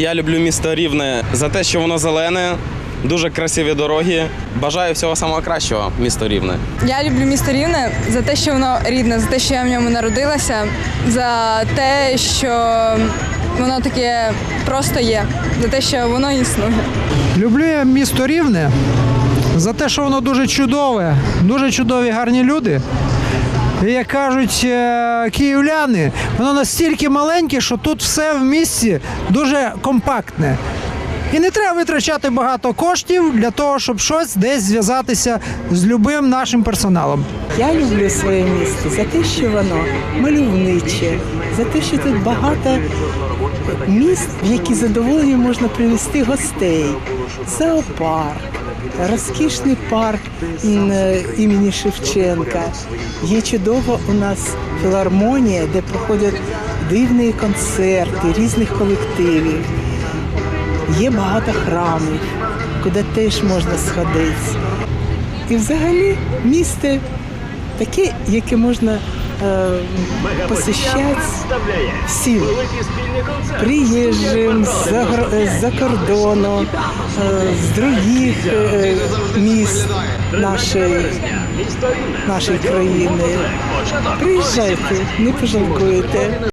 Я люблю місто Рівне за те, що воно зелене, дуже красиві дороги. Бажаю всього самого кращого місто Рівне. Я люблю місто Рівне за те, що воно рідне, за те, що я в ньому народилася, за те, що воно таке просто є, за те, що воно існує. Люблю я місто Рівне за те, що воно дуже чудове, дуже чудові гарні люди. Як кажуть е, київляни, воно настільки маленьке, що тут все в місті дуже компактне. І не треба витрачати багато коштів для того, щоб щось десь зв'язатися з любим нашим персоналом. Я люблю своє місто за те, що воно мальовниче, за те, що тут багато міст, в які задоволення можна привезти гостей. Зоопарк, розкішний парк імені Шевченка. Є чудова у нас філармонія, де проходять дивні концерти різних колективів. Є багато храмів, куди теж можна сходити. І взагалі місто таке, яке можна е, посещати всім приїжджим е, з-за кордону, е, з других е, міст нашої, нашої країни. Приїжджайте, не пожалкуєте.